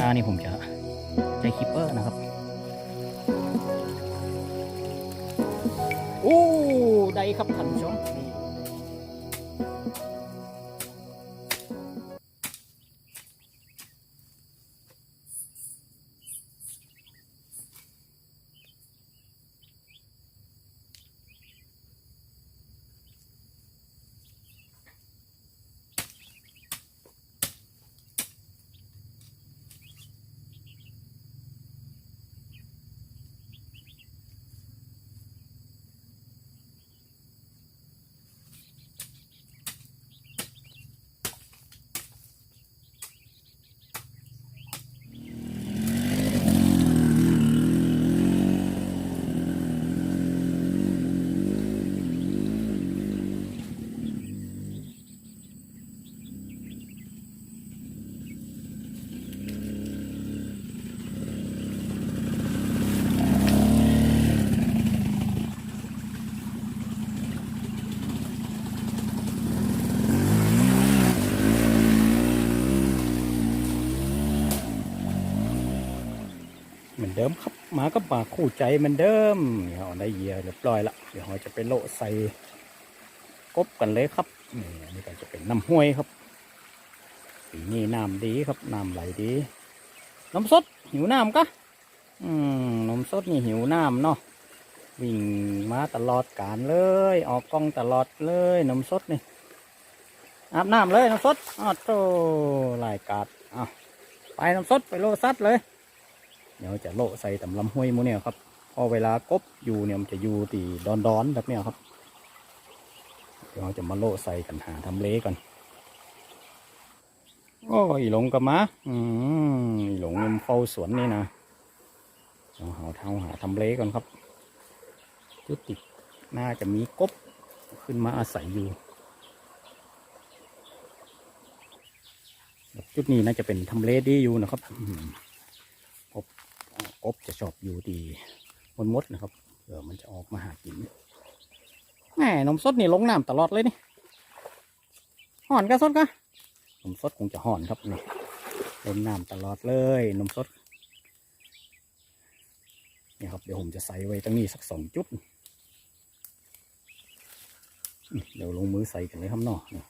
อ่านี่ผมจะใจคิปเปอร์นะครับ เหมือนเดิมครับหมากับหมาคู่ใจเหมือนเดิมเนี่เราได้เหยียเรียบร้อยละเดี๋ยวเราจะไปโละใส่กบกันเลยครับนี่อันนี้ก็จะเป็นน้ำห้วยครับปีนี้น้ำดีครับน้ำไหลดีน้ำสดหิวน้ำกะอืมนมสดนี่หิวน้ำเนาะวิ่งมาตลอดการเลย ออกกล้องตลอดเลยนมสดนี่อาบน้ำเลยน้ำสดอ้าวโตลายกาดอ้าวไปน้ำสดไปโลซัดเลย เดี๋ยวจะโละใส่ตำลำห้วยมูเนี่ยครับ พอเวลากบอยู่เนี่ยมันจะอยู่ตีดอนดอนแบบเนี้ยครับ เดี๋ยวเราจะมาโละใส่กันหาทำเลก่อนโอ้ยหลงกับมาอืมหลงมันเฝ้าสวนนี่นะเราหาทางหาทำเลก่อนครับจุดติดน่าจะมีกบขึ้นมาอาศัยอยู่ จุดนี้น่าจะเป็นทำเลดีอยู่นะครับอืม กบจะชอบอยู่ดีบนมดนะครับเผื่อมันจะออกมาหากินแหมนมสดนี่ลงน้ำตลอดเลยนี่ห่อนก็สดก็นมสดคงจะห่อนครับนี่ลงน้ำตลอดเลยนมสดนี่ครับเดี๋ยวผมจะใส่ไว้ตรงนี้สักสองจุดเดี๋ยวลงมือใส่กันเลยครับเนาะนี่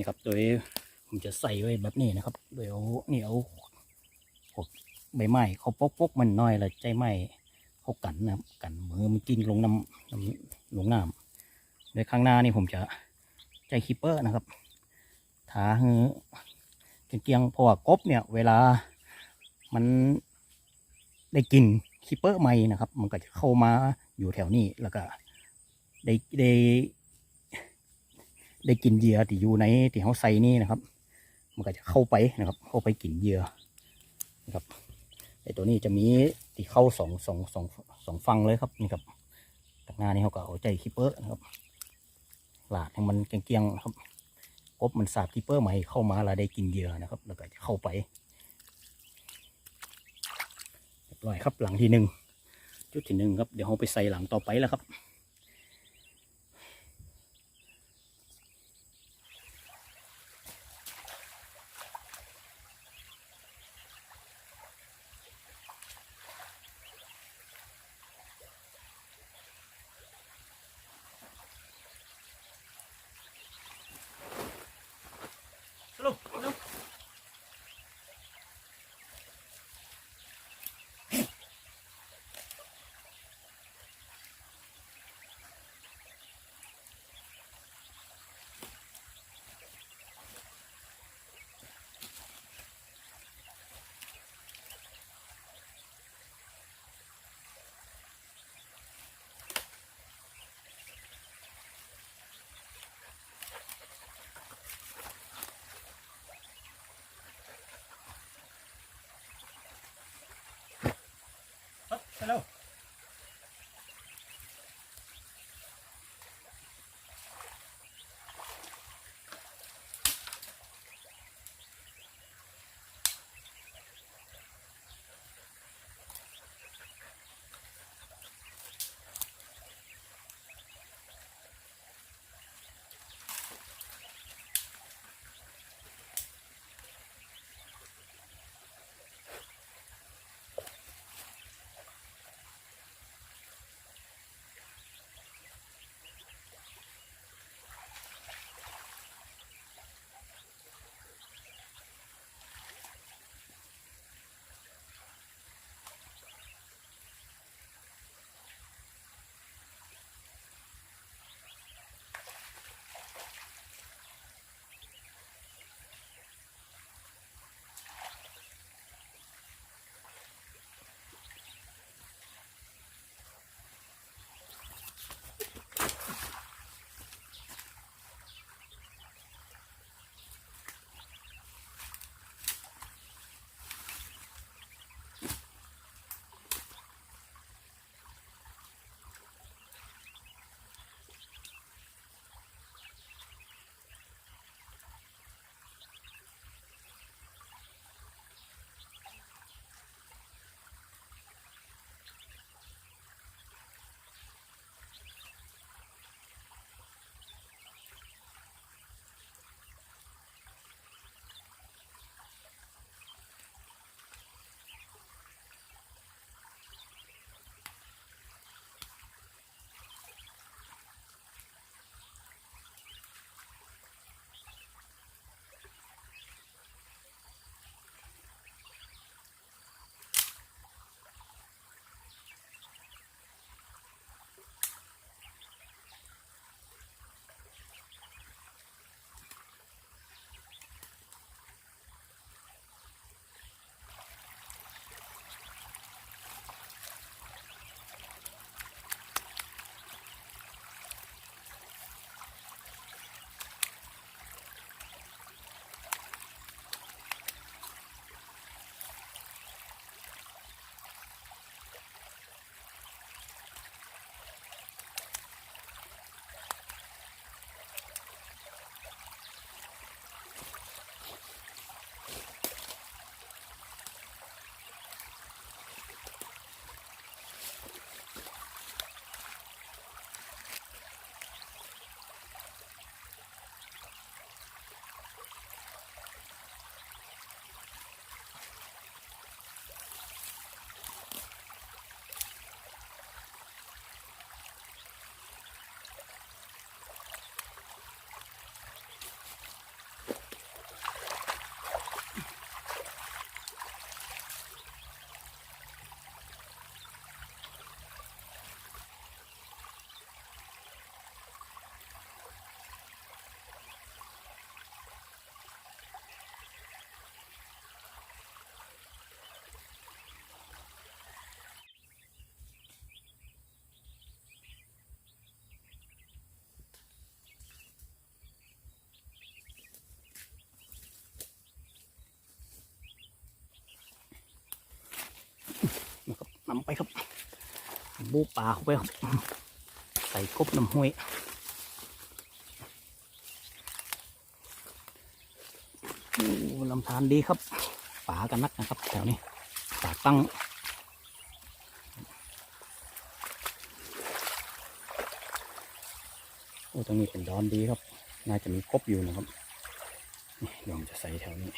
นี่ครับโดยผมจะใส่ไว้แบบนี้นะครับโดยเอานี่เอาพวกใบไม้เขาปกปกมันน้อยเลยใจไม้เขากันนะครับกันมือมันกินลงน้ำน้ำลงน้ำโดยข้างหน้านี่ผมจะใจคีปเปอร์นะครับถาเงเกียงเพราะว่ากบเนี่ย เวลามันได้กินคีปเปอร์ใหม่นะครับ มันก็จะเข้ามาอยู่แถวนี้แล้วก็ได้ได้ ได้กินเหยื่อที่อยู่ในที่เขาใส่นี่นะครับ มันก็จะเข้าไปนะครับ เข้าไปกินเหยื่อนะครับไอตัวนี้จะมีที่เข้าสองสองสองสองฟังเลยครับนี่ครับตางหน้านี้เขาก็เอาใจคิปเปอร์นะครับ หลาดให้มันเกลียงๆนะครับกบมันสาบกีเปอร์ใหม่เข้ามาแล้วได้กินเหยื่อนะครับ แล้วก็จะเข้าไปเรียบร้อยครับหลังที่หนึ่งจุดที่หนึ่งครับเดี๋ยวเราไปใส่หลังต่อไปแล้วครับ นะครับนำไปครับ บูปลาเข้าไปครับ ใส่กบน้ำห้วยลำธารดีครับ ป่ากันนักนะครับ แถวนี้ป่าตั้งโอ้ตรงนี้เป็นดอนดีครับ น่าจะมีกบอยู่นะครับนี่เดี๋ยวจะใส่แถวนี้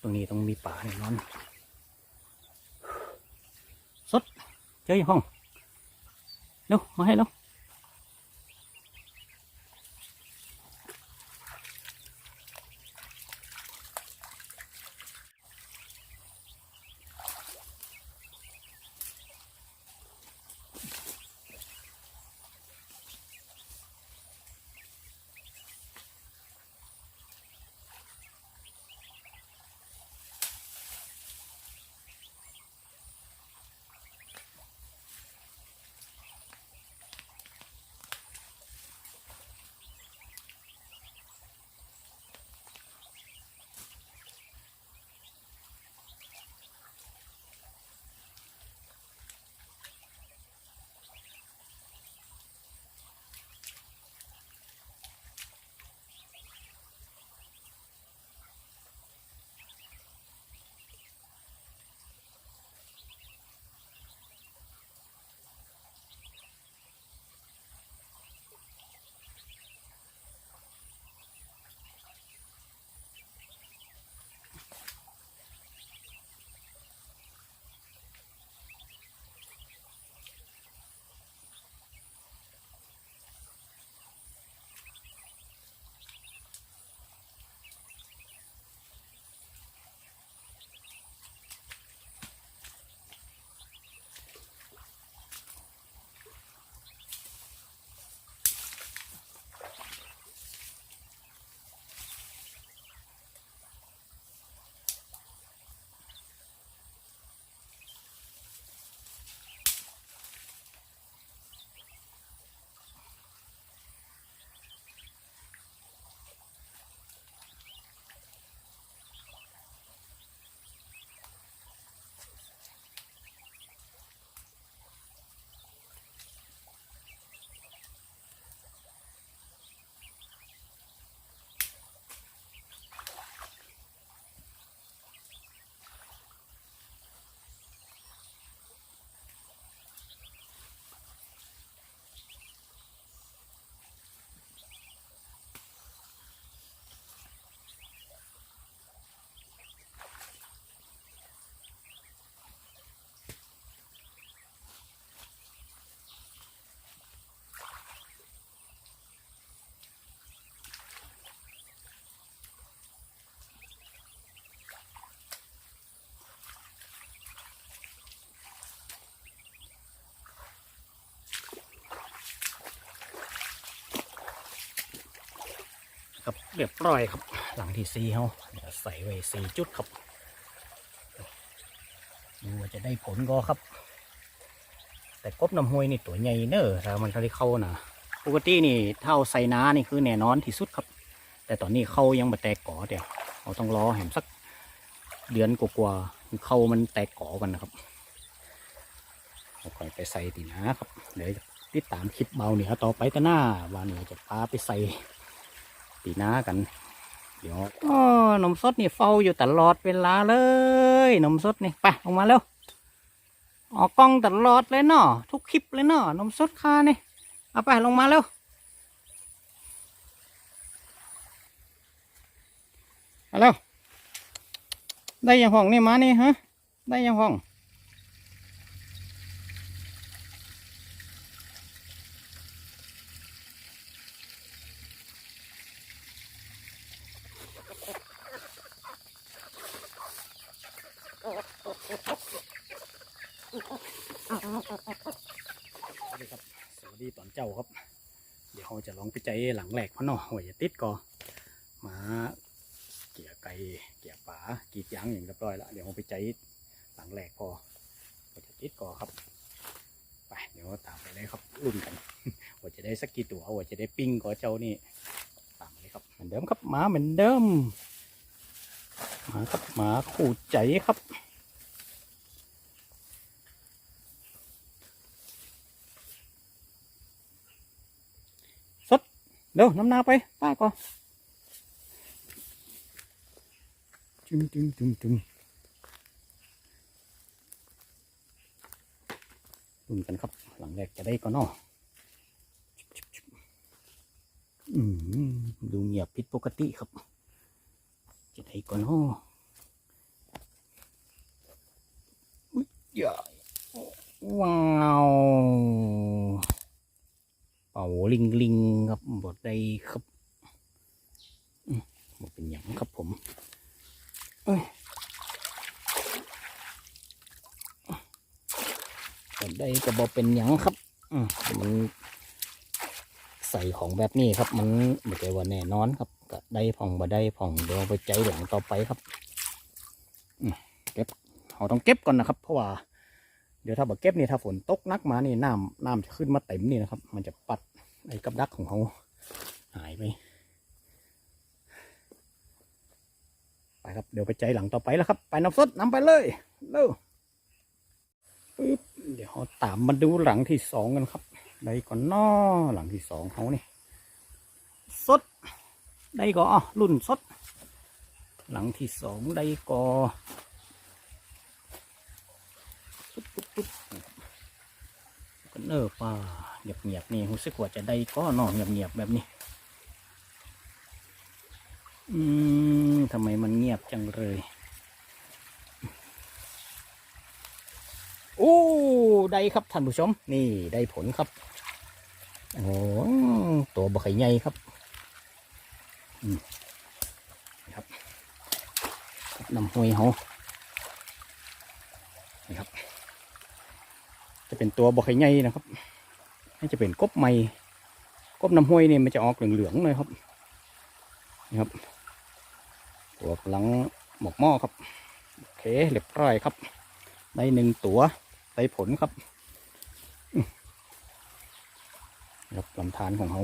ตรงนี้ต้องมีป่าแน่นอน สด เจออยู่ห้ ครับเรียบร้อยครับ หลังที่ซีเขาใส่ไว้สี่จุดครับดูว่าจะได้ผลก็ครับ แต่กบน้ำห้วยนี่ตัวใหญ่เนอะถ้ามันเขาได้เข้านะปกตินี่เท่าใส่น้านี่คือแน่นอนที่สุดครับ แต่ตอนนี้เข้ายังมาแตกก่อเดี๋ยวเราต้องรอแหมสักเดือนกว่าๆเข้ามันแตกก่อกันนะครับเราค่อยไปใส่ตีนะครับ เดี๋ยวติดตามคลิปเบาเหนือต่อไปแต่หน้าว่าเหนือจะพาไปใส่ ตีหน้ากัน เดี๋ยวอ๋อนมสดนี่เฝ้าอยู่ตลอดเวลาเลยนมสดนี่ไปออกมาเร็วออกกล้องตลอดเลยเนาะทุกคลิปเลยเนาะนมสดคานี่เอาไปลงมาเร็วเอาเร็วได้ยังห้องนี่มานี่ฮะได้ยังห้อง สวัสดีครับ สวัสดีตอนเจ้าครับ เดี๋ยวเราจะลองไปใจ หลังแหลกพะเนาะว่าจะติดก่อมาเกี่ยไก่เกี่ยป่ากีดยางอย่างเรียบร้อยแล้วเดี๋ยวเราไปใจหลังแหลกพอว่าจะติดก่อครับ ไปเดี๋ยวตามไปเลยครับรุ่นกันว่าจะได้สักกี่ตัวว่าจะได้ปิ้งก่อเจ้านี่ตามเลยครับเหมือนเดิมครับหมาเหมือนเดิมหมาครับหมาคู่ใจครับ สด เดี๋ยวน้ำหนาไปป้าก่อนจึงจึงจึงจึงลุ้นกันครับ หลังแรกจะได้ก่อนเนาะอืมดูเงียบผิดปกติครับ จะได้ก่อนเนาะอุ๊ยใหญ่ว้าว เป่าลิงลิงครับบดได้ครับบดเป็นหยังครับผมเอ้ยบดได้ก็บอเป็นหยังครับอืมมันใส่ของแบบนี้ครับ มันไม่ใช่ว่าแน่นอนครับก็ได้ผ่องบ่ได้ผ่องเดี๋ยวไปใจหลังต่อไปครับเก็บเราต้องเก็บก่อนนะครับ เพราะว่า เดี๋ยวถ้าบ่เก็บนี่ถ้าฝนตกนักมานี่น้ำน้ำจะขึ้นมาเต็มนี่นะครับ มันจะปัดไอ้กับดักของเขาหายไป ไปครับ เดี๋ยวไปใจหลังต่อไปแล้วครับ ไปน้ำสดน้ำไปเลยเร็วปึ๊บเดี๋ยวตามมาดูหลังที่สองกันครับได้ก่อนน้อหลังที่สองเขานี่สดได้ก่ออ้อรุ่นสด หลังที่สองได้ก่อปุ๊บปุ๊บปุ๊บ กันเออป่าเงียบเงียบๆนี่รู้สึกว่าจะได้ก็นอเงียบเงียบๆแบบนี้ อืมทำไมมันเงียบจังเลยโอ้ได้ครับท่านผู้ชม นี่ได้ผลครับโอ้ตัวบกไข่ใหญ่ครับครับนำห้วยเขานี่ครับ จะเป็นตัวบกไข่ใหญ่นะครับนี่จะเป็นกบใหม่กบน้ำห้วยเนี่ยมันจะออกเหลืองๆเลยครับนี่ครับ ตัวกำลังหมกหม้อครับโอเคเรียบร้อยครับได้หนึ่งตัวได้ผลครับครับลำธารของเขา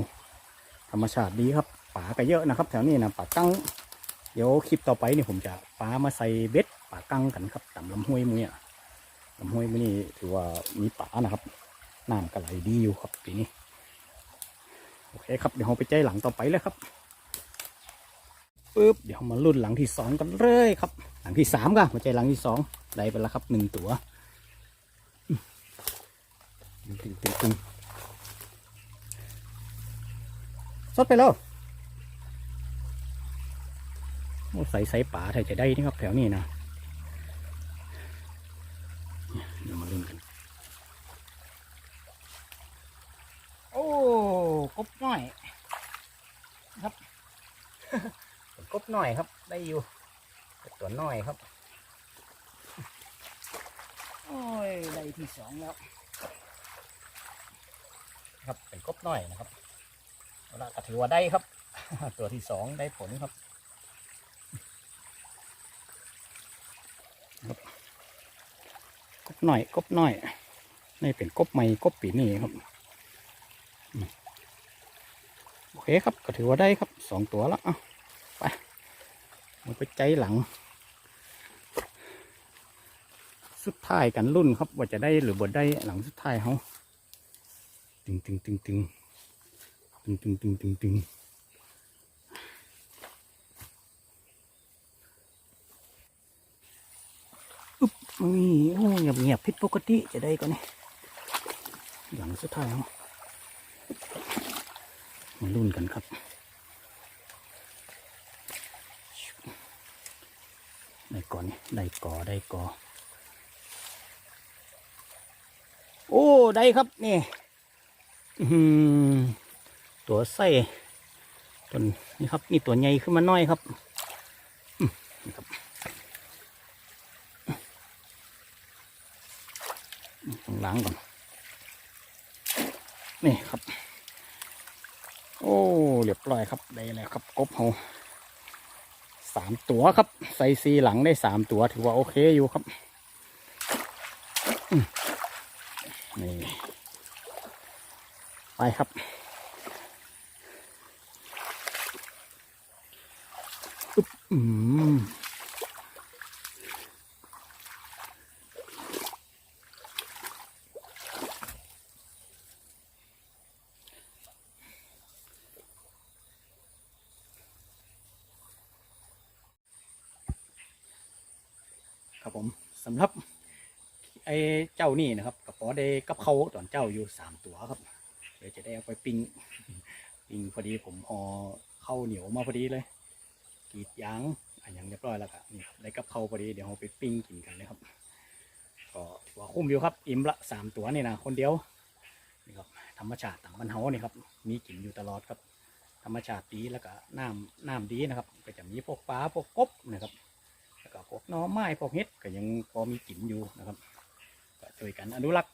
ธรรมชาติดีครับป่าก็เยอะนะครับ แถวนี้นะป่ากั้งเดี๋ยวคลิปต่อไปเนี่ยผมจะป่ามาใส่เบ็ดป่ากั้งกันครับตามลำห้วยมือเนี่ย ลำห้วยมือนี่ถือว่ามีป่านะครับน้ำก็ไหลดีอยู่ครับปีนี้โอเคครับเดี๋ยวเราไปใจหลังต่อไปเลยครับปึ๊บเดี๋ยวมารุ่นหลังที่สองกันเลยครับ หลังที่สามก็มาใจหลังที่สองได้ไปแล้วครับหนึ่งตัวตึงตึงตึงสดไปแล้วโอ้ใส่ใส่ป่าไทยจะได้นี่ครับแถวนี้นะเดี๋ยวมาลุ้น กัน โอ้กบหน้อย ครับ กบหน่อยครับ ได้อยู่ตัวน้อยครับ โอ้ยได้ที่สองแล้ว ครับเป็นกบหน้อยนะครับเอาละก็ถือว่าได้ครับ ตัวที่สองได้ผลครับ กบ หน่อยกบน้อย นี่เป็นกบใหม่กบปีนี้ครับโอเคครับก็ถือว่าได้ครับสองตัวแล้วอะมันไปใจหลัง สุดท้ายกันรุ่นครับ ว่าจะได้หรือบดได้หลังสุดท้ายเขาตึงตึงตึงตึงตึงตึงตึงตึงตึง อุ๊บนี่โอ้เงียบเงียบผิดปกติจะได้ก่อนนี่หลังสุดท้ายเขามารุ่นกันครับได้ก่อนนี่ได้ก่อได้ก่อโอ้ได้ครับนี่หือตัวไส้ตัวนี่ครับนี่ตัวใหญ่ขึ้นมาหน้อยครับนี่ครับต้อง ล้างก่อน นี่ครับ โอ้เรียบร้อยครับได้แล้วครับกบเขาสามตัวครับ ใส่ซีหลังได้สามตัวถือว่าโอเคอยู่ครับนี่ไปครับอึ๊บอืม ผมสำหรับไอ้เจ้านี่นะครับกระป๋อได้กับเขาตอนเจ้าอยู่สามตัวครับเดี๋ยวจะได้เอาไปปิ้งปิ้งพอดีผมเอเข้าเหนียวมาพอดีเลยกีดยางอันย่างเรียบร้อยแล้วครับนี่ครับได้กับเขาพอดีเดี๋ยวเราไปปิ้งกินกันเลยครับก็ถือว่าคุ้มอยู่ครับอิ่มละสามตัวนี่นะคนเดียวนี่ครับธรรมชาติต่างบรรเทานี่ครับมีกินอยู่ตลอดครับ ธรรมชาติดีแล้วก็น้ำน้ำดีนะครับ ก็จะมีพวกปลาพวกกบนะครับ ก็พวกหน่อไม้พวกเห็ดก็ยังพอมีกินอยู่นะครับก็ช่วยกันอนุรักษ์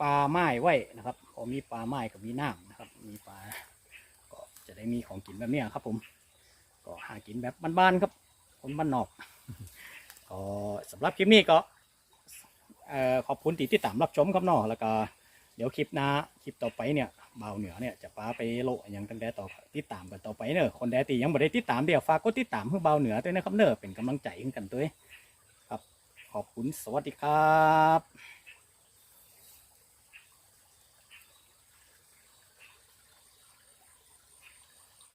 ปลาไม้ไว้นะครับ พอมีปลาไม้ก็มีน้ำนะครับ มีปลาก็จะได้มีของกินแบบนี้ครับ ผม ก็หากินแบบบ้านๆครับ คนบ้านนอกก็สำหรับคลิปนี้ก็ขอบคุณที่ติดตามรับชมครับนาะแล้วก็เดี๋ยวคลิปหน้าคลิปต่อไปเนี่ย บาวเหนือเนี่ยจะพาไปโลอย่างตั้งแต่ต่อติดตามกันต่อไปเนอะคนแดตียังไม่ได้ติดตามเดี๋ยวฝากกดติดตามเพื่อเบาวเหนือด้วยนะครับเนอะเป็นกำลังใจให้กันด้วยครับ ขอบคุณสวัสดีครับ